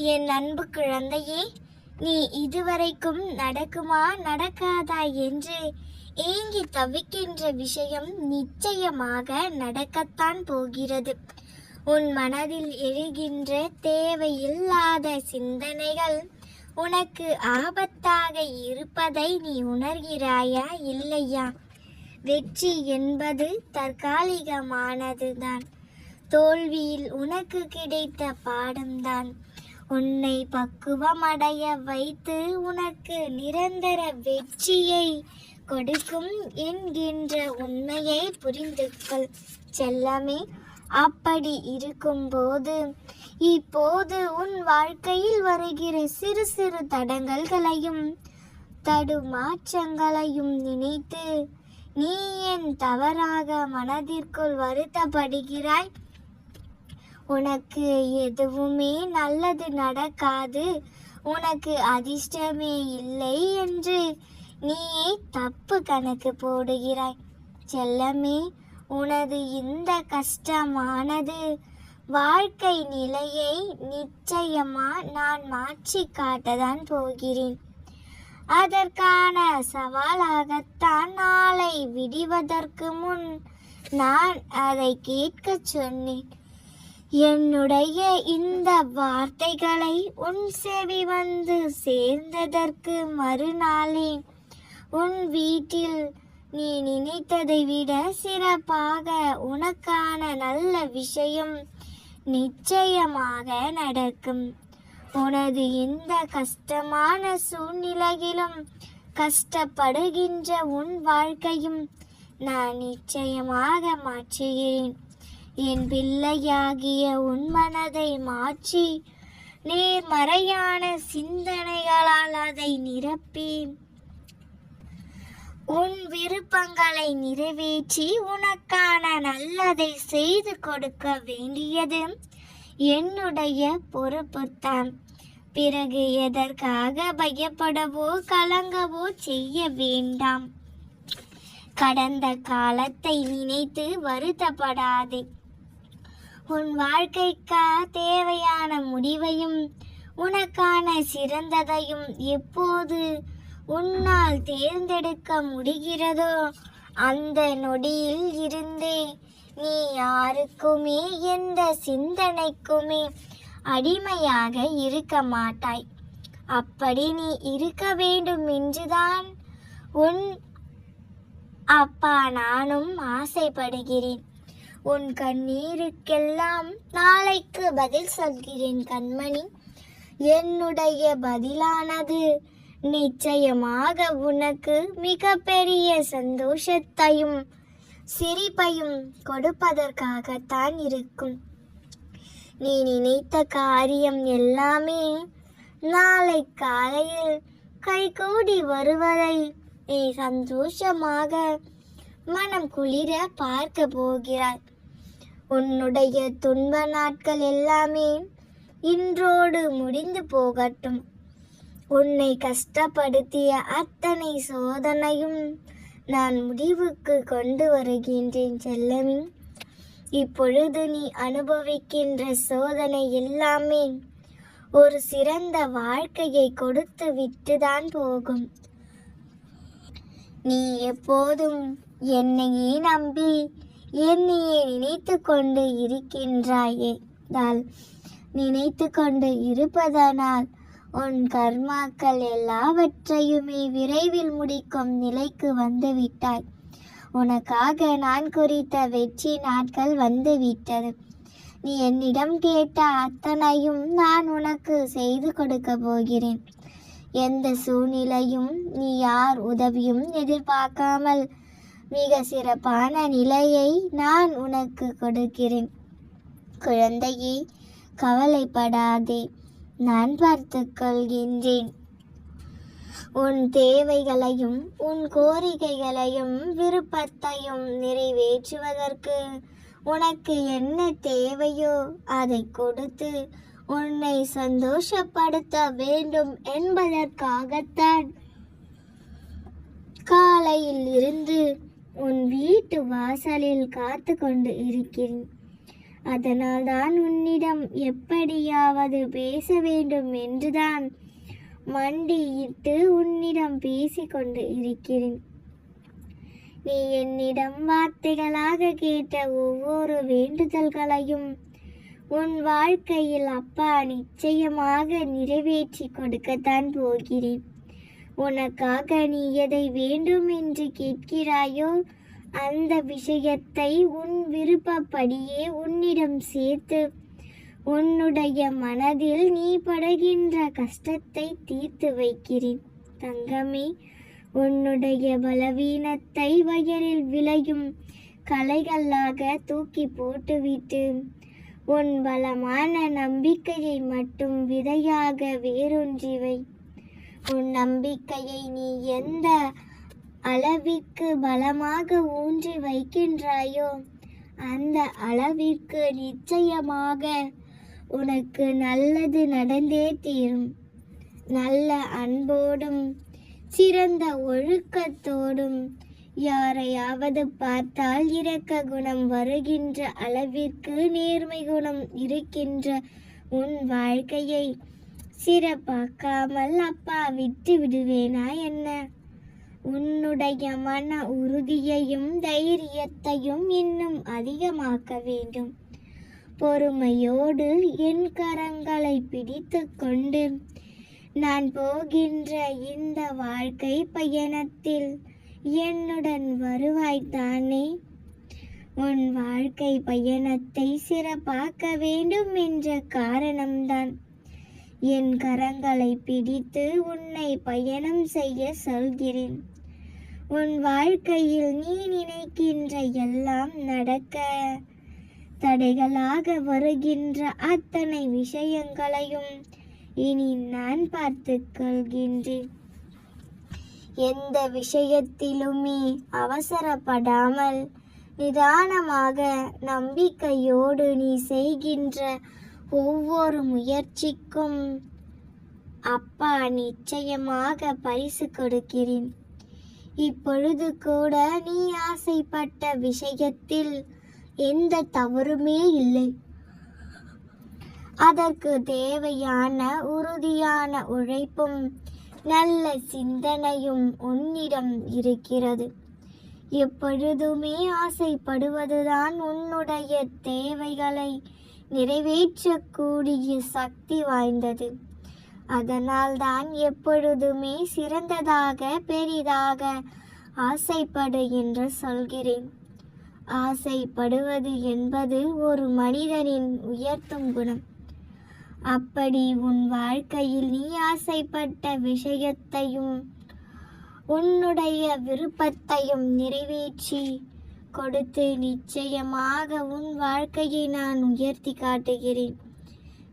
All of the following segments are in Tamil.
என் அன்பு குழந்தையே நீ இதுவரைக்கும் நடக்குமா நடக்காதா என்று ஏங்கி தவிக்கின்ற விஷயம் நிச்சயமாக நடக்கத்தான் போகிறது. உன் மனதில் எழுகின்ற தேவையில்லாத சிந்தனைகள் உனக்கு ஆபத்தாக இருப்பதை நீ உணர்கிறாயா இல்லையா? வெற்றி என்பது தற்காலிகமானதுதான். தோல்வியில் உனக்கு கிடைத்த பாடம்தான். உன்னை பக்குவமடைய வைத்து உனக்கு நிரந்தர வெற்றியை கொடுக்கும் என்கின்ற உண்மையை புரிந்து கொள் செல்லமே அப்படி இருக்கும்போது இப்போது உன் வாழ்க்கையில் வருகிற சிறு சிறு தடங்கல்களையும் தடுமாற்றங்களையும் நினைத்து நீ ஏன் தவறாக மனதிற்குள் வருத்தப்படுகிறாய். உனக்கு எதுவுமே நல்லது நடக்காது. உனக்கு அதிர்ஷ்டமே இல்லை என்று நீயே தப்பு கணக்கு போடுகிறாய். செல்லமே உனது இந்த கஷ்டமானது வாழ்க்கை நிலையை நிச்சயமா நான் மாற்றி காட்டதான் போகிறேன். அதற்கான சவாலாகத்தான் நாளை விடிவதற்கு முன் நான் அதை கேட்கச் சொன்னேன். என்னுடைய இந்த வார்த்தைகளை உன் செவி வந்து சேர்ந்ததற்கு மறுநாளே. உன் வீட்டில் நீ நினைத்ததை விட சிறப்பாக உனக்கான நல்ல விஷயம் நிச்சயமாக நடக்கும். உனது இந்த கஷ்டமான சூழ்நிலையிலும் கஷ்டப்படுகின்ற உன் வாழ்க்கையும் நான் நிச்சயமாக மாற்றுகிறேன். என் பிள்ளையாகிய உன் மனதை மாற்றி நேர்மறையான சிந்தனைகளால் அதை நிரப்பி உன் விருப்பங்களை நிறைவேற்றி உனக்கான நல்லதை செய்து கொடுக்க வேண்டியது என்னுடைய பொறுப்புத்தான். பிறகு எதற்காக பயப்படவோ கலங்கவோ செய்ய வேண்டாம். கடந்த காலத்தை நினைத்து வருத்தப்படாதே. உன் வாழ்க்கைக்கா தேவையான முடிவையும் உனக்கான சிறந்ததையும் எப்போது உன்னால் தேர்ந்தெடுக்க முடிகிறதோ அந்த நொடியில் இருந்தே நீ யாருக்குமே எந்த சிந்தனைக்குமே அடிமையாக இருக்க மாட்டாய். அப்படி நீ இருக்க வேண்டும் என்றுதான் உன் அப்பா நானும் ஆசைப்படுகிறேன். உன் கண்ணீருக்கெல்லாம் நாளைக்கு பதில் சொல்கிறேன் கண்மணி. என்னுடைய பதிலானது நிச்சயமாக உனக்கு மிகப்பெரிய சந்தோஷத்தையும் சிரிப்பையும் கொடுப்பதற்காகத்தான் இருக்கும். நீ நினைத்த காரியம் எல்லாமே நாளை காலையில் கைகூடி வருவதை நீ சந்தோஷமாக மனம் குளிர பார்க்க போகிறாய் உன்னுடைய துன்ப நாட்கள் எல்லாமே இன்றோடு முடிந்து போகட்டும். உன்னை கஷ்டப்படுத்திய அத்தனை சோதனையும் நான் முடிவுக்கு கொண்டு வருகின்றேன் செல்லமின் இப்பொழுது நீ அனுபவிக்கின்ற சோதனை எல்லாமே ஒரு சிறந்த வாழ்க்கையை கொடுத்து விட்டுதான் போகும். நீ எப்போதும் என்னையே நம்பி என்னையே நினைத்து கொண்டு இருக்கின்றாயே. தால் நினைத்து கொண்டு இருப்பதனால் உன் கர்மாக்கள் எல்லாவற்றையுமே விரைவில் முடிக்கும் நிலைக்கு வந்துவிட்டாய். உனக்காக நான் குறித்த வெற்றி நாட்கள் வந்துவிட்டது. நீ என்னிடம் கேட்ட அத்தனையும் நான் உனக்கு செய்து கொடுக்க போகிறேன். எந்த சூழ்நிலையும் நீ யார் உதவியும் எதிர்பார்க்காமல் மிக சிறப்பான நிலையை நான் உனக்கு கொடுக்கிறேன். குழந்தையே கவலைப்படாதே. நான் பார்த்துக் கொள்கின்றேன். உன் தேவைகளையும் உன் கோரிக்கைகளையும் விருப்பத்தையும் நிறைவேற்றுவதற்கு உனக்கு என்ன தேவையோ அதை கொடுத்து உன்னை சந்தோஷப்படுத்த வேண்டும் என்பதற்காகத்தான் காலையில் இருந்து உன் வீட்டு வாசலில் காத்து கொண்டு இருக்கிறேன். அதனால்தான் உன்னிடம் எப்படியாவது பேச வேண்டும் என்றுதான் மண்டியிட்டு உன்னிடம் பேசிக்கொண்டு இருக்கிறேன். நீ என்னிடம் வார்த்தைகளாக கேட்ட ஒவ்வொரு வேண்டுதல்களையும் உன் வாழ்க்கையில் அப்பா நிச்சயமாக நிறைவேற்றி கொடுக்கத்தான் போகிறேன். உனக்காக நீ எதை வேண்டும் என்று கேட்கிறாயோ அந்த விஷயத்தை உன் விருப்பப்படியே உன்னிடம் சேர்த்து உன்னுடைய மனதில் நீ படுகின்ற கஷ்டத்தை தீர்த்து வைக்கிறேன். தங்கமே உன்னுடைய பலவீனத்தை வயலில் விளையும் கலைகளாக தூக்கி போட்டுவிட்டு உன் பலமான நம்பிக்கையை மட்டும் விதையாக வேறொன்றிவை உன் நம்பிக்கையை நீ எந்த அளவிற்கு பலமாக ஊன்றி வைக்கின்றாயோ அந்த அளவிற்கு நிச்சயமாக உனக்கு நல்லது நடந்தே தீரும். நல்ல அன்போடும் சிறந்த ஒழுக்கத்தோடும் யாரையாவது பார்த்தால் இரக்க குணம் வருகின்ற அளவிற்கு நேர்மை குணம் இருக்கின்ற உன் வாழ்க்கையை சிறப்பாக்காமல் அப்பா விட்டு விடுவேனா என்ன? உன்னுடைய மன உறுதியையும் தைரியத்தையும் இன்னும் அதிகமாக்க வேண்டும். பொறுமையோடு என் கரங்களை பிடித்து கொண்டு நான் போகின்ற இந்த வாழ்க்கை பயணத்தில் என்னுடன் வருவாய்தானே? உன் வாழ்க்கை பயணத்தை சிறப்பாக்க வேண்டும் என்ற காரணம்தான். என் கரங்களை பிடித்து உன்னை பயணம் செய்ய சொல்கிறேன். உன் வாழ்க்கையில் நீ நினைக்கின்ற எல்லாம் நடக்க தடைகளாக வருகின்ற அத்தனை விஷயங்களையும் இனி நான் பார்த்துக் கொள்கின்றேன். எந்த விஷயத்திலுமே அவசரப்படாமல் நிதானமாக நம்பிக்கையோடு நீ செய்கின்ற ஒவ்வொரு முயற்சிக்கும் அப்பா நிச்சயமாக பரிசு கொடுக்கிறேன். இப்பொழுது கூட நீ ஆசைப்பட்ட விஷயத்தில் எந்த தவறுமே இல்லை. அதற்கு தேவையான உறுதியான உழைப்பும் நல்ல சிந்தனையும் உன்னிடம் இருக்கிறது. எப்பொழுதுமே ஆசைப்படுவதுதான் உன்னுடைய தேவைகளை நிறைவேற்றக்கூடிய சக்தி வாய்ந்தது. அதனால்தான் எப்பொழுதுமே சிறந்ததாக பெரிதாக ஆசைப்படு என்று சொல்கிறேன். ஆசைப்படுவது என்பது ஒரு மனிதனின் உயர்த்தும் குணம். அப்படி உன் வாழ்க்கையில் நீ ஆசைப்பட்ட விஷயத்தையும் உன்னுடைய விருப்பத்தையும் நிறைவேற்றி கொடுத்து நிச்சயமாக உன் வாழ்க்கையை நான் உயர்த்தி காட்டுகிறேன்.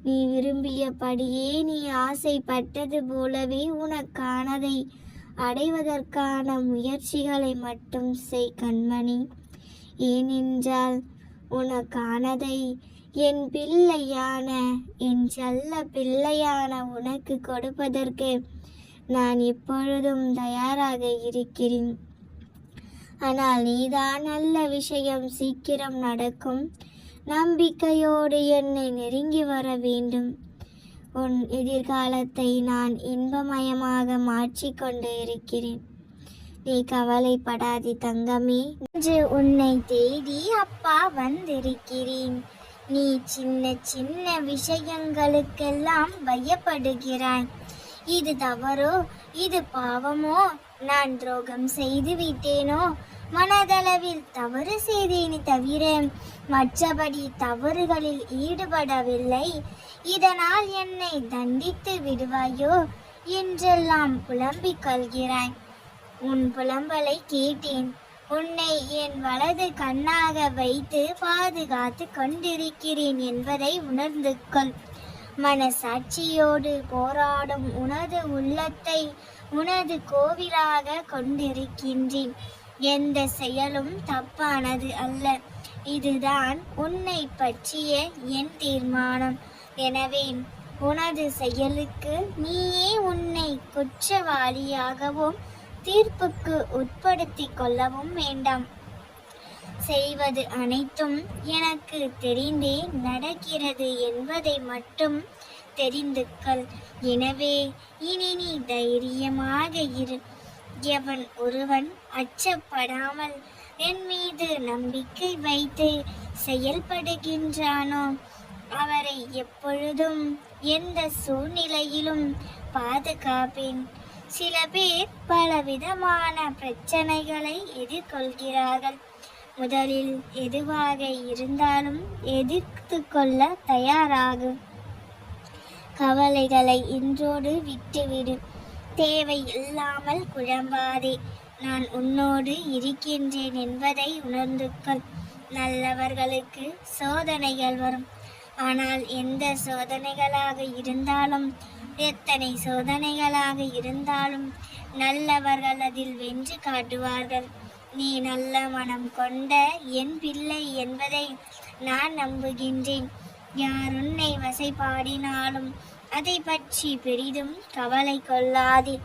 நீ விரும்பியபடியே நீ ஆசைப்பட்டது போலவே உனக்கானதை அடைவதற்கான முயற்சிகளை மட்டும் செய் கண்மணி. ஏனென்றால் உனக்கானதை என் பிள்ளையான என் செல்ல பிள்ளையான உனக்கு கொடுப்பதற்கு நான் எப்பொழுதும் தயாராக இருக்கிறேன். ஆனால் நீதான் நல்ல விஷயம் சீக்கிரம் நடக்கும். நம்பிக்கையோடு என்னை நெருங்கி வர வேண்டும். உன் எதிர்காலத்தை நான் இன்பமயமாக மாற்றிக்கொண்டு இருக்கிறேன். நீ கவலைப்படாதி தங்கமே. இன்று உன்னை தேடி அப்பா வந்திருக்கிறேன். நீ சின்ன சின்ன விஷயங்களுக்கெல்லாம் பயப்படுகிறாய். இது தவறோ இது பாவமோ நான் துரோகம் செய்து விட்டேனோ? மனதளவில் தவறு செய்தேனே தவிர மற்றபடி தவறுகளில் ஈடுபடவில்லை. இதனால் என்னை தண்டித்து விடுவாயோ? என்றெல்லாம் புலம்பிக் கொள்கிறாய். உன் புலம்பலை கேட்டேன். உன்னை என் வலது கண்ணாக வைத்து பாதுகாத்து கொண்டிருக்கிறேன் என்பதை உணர்ந்து கொள். மனசாட்சியோடு போராடும் உனது உள்ளத்தை உனது கோவிலாக கொண்டிருக்கின்றேன். எந்த செயலும் தப்பானது அல்ல. இதுதான் உன்னை பற்றிய என் தீர்மானம். எனவே உனது செயலுக்கு நீயே உன்னை குற்றவாளியாகவும் தீர்ப்புக்கு உட்படுத்திக் கொள்ளவும் வேண்டாம். செய்வது அனைத்தும் எனக்கு தெரிந்தே நடக்கிறது என்பதை மட்டும் தெரிந்து கொள். எனவே இனி நீ தைரியமாக இரு. எவன் ஒருவன் அச்சப்படாமல் என் மீது நம்பிக்கை வைத்து செயல்படுகின்றானோ அவரை எப்பொழுதும் எந்த சூழ்நிலையிலும் பாதுகாப்பேன். சில பேர் பலவிதமான பிரச்சனைகளை எதிர்கொள்கிறார்கள். முதலில் எதுவாக இருந்தாலும் எதிர்த்து கொள்ள தயாராகும் கவலைகளை இன்றோடு விட்டுவிடு. தேவை இல்லாமல் குழம்பாதே. நான் உன்னோடு இருக்கின்றேன் என்பதை உணர்ந்து கொள். நல்லவர்களுக்கு சோதனைகள் வரும். ஆனால் எந்த சோதனைகளாக இருந்தாலும் எத்தனை சோதனைகளாக இருந்தாலும் நல்லவர்கள் அதில் வென்று காட்டுவார்கள். நீ நல்ல மனம் கொண்ட என் பிள்ளை என்பதை நான் நம்புகின்றேன். யார் உன்னை வசைப்பாடினாலும் அதை பற்றி பெரிதும் கவலை கொள்ளாதே.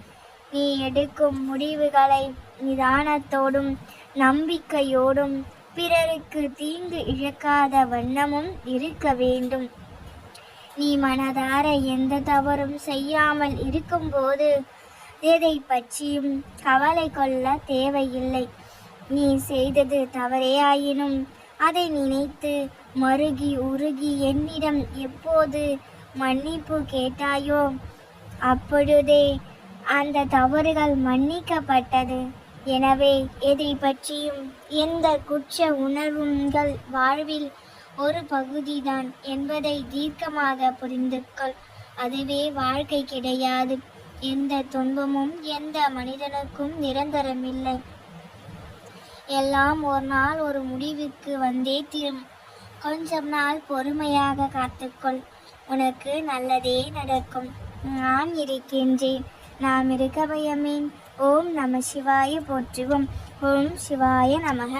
நீ எடுக்கும் முடிவுகளை நிதானத்தோடும் நம்பிக்கையோடும் பிறருக்கு தீங்கு இழக்காத வண்ணமும் இருக்க வேண்டும். நீ மனதார எந்த தவறும் செய்யாமல் இருக்கும்போது எதை பற்றியும் கவலை கொள்ள தேவையில்லை. நீ செய்தது தவறேயாயினும் அதை நினைத்து மருகி உருகி என்னிடம் எப்போது மன்னிப்பு கேட்டாயோ? அப்பொழுதே அந்த தவறுகள் மன்னிக்கப்பட்டது. எனவே எதை பற்றியும் எந்த குற்ற உணர்வுங்கள் வாழ்வில் ஒரு பகுதிதான் என்பதை தீர்க்கமாக புரிந்து கொள். அதுவே வாழ்க்கை கிடையாது. எந்த துன்பமும் எந்த மனிதனுக்கும் நிரந்தரமில்லை. எல்லாம் ஒரு நாள் ஒரு முடிவுக்கு வந்தே தீரும். கொஞ்சம் நாள் பொறுமையாக காத்துக்கொள். உனக்கு நல்லதே நடக்கும். நான் இருக்கின்றேன். நாம் இருக்க பயமேன் ஓம் நம சிவாய போற்றுவோம். ஓம் சிவாய நமக.